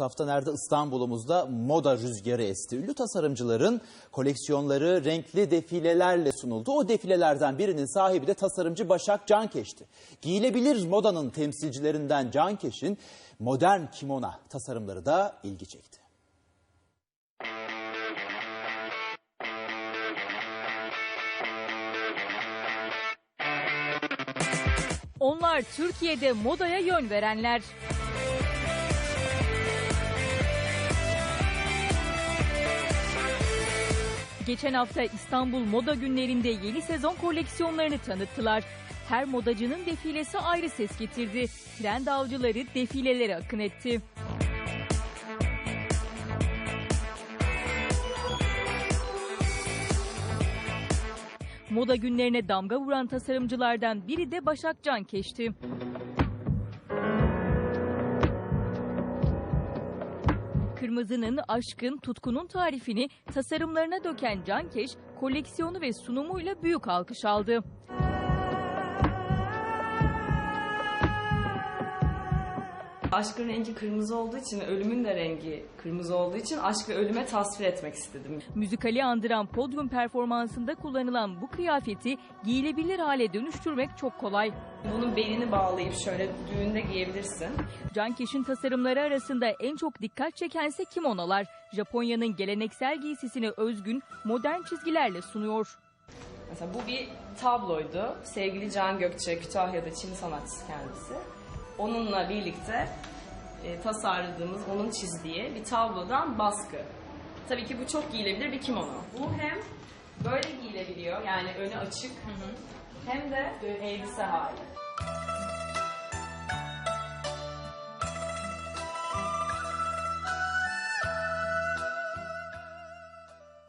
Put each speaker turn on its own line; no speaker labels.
hafta nerede İstanbul'umuzda moda rüzgarı esti. Ünlü tasarımcıların koleksiyonları renkli defilelerle sunuldu. O defilelerden birinin sahibi de tasarımcı Başak Cankeş'ti. Giyilebilir modanın temsilcilerinden Cankeş'in modern kimona tasarımları da ilgi çekti.
Onlar Türkiye'de modaya yön verenler. Geçen hafta İstanbul Moda Günlerinde yeni sezon koleksiyonlarını tanıttılar. Her modacının defilesi ayrı ses getirdi. Trend avcıları defilelere akın etti. Moda günlerine damga vuran tasarımcılardan biri de Başak Cankeş'ti. Kırmızının, aşkın, tutkunun tarifini tasarımlarına döken Cankeş, koleksiyonu ve sunumuyla büyük alkış aldı.
Aşkın rengi kırmızı olduğu için ve ölümün de rengi kırmızı olduğu için aşk ve ölüme tasvir etmek istedim.
Müzikali andıran podyum performansında kullanılan bu kıyafeti giyilebilir hale dönüştürmek çok kolay.
Bunun belini bağlayıp şöyle düğünde giyebilirsin.
Cankeş'in tasarımları arasında en çok dikkat çekense kimonolar. Japonya'nın geleneksel giysisine özgün modern çizgilerle sunuyor.
Mesela bu bir tabloydu. Sevgili Can Gökçe, Kütahya'da Çin sanatçısı kendisi. Onunla birlikte e, tasarladığımız, onun çizdiği bir tablodan baskı. Tabii ki bu çok giyilebilir bir kimono. Bu hem böyle giyilebiliyor yani önü açık hem de elbise hali.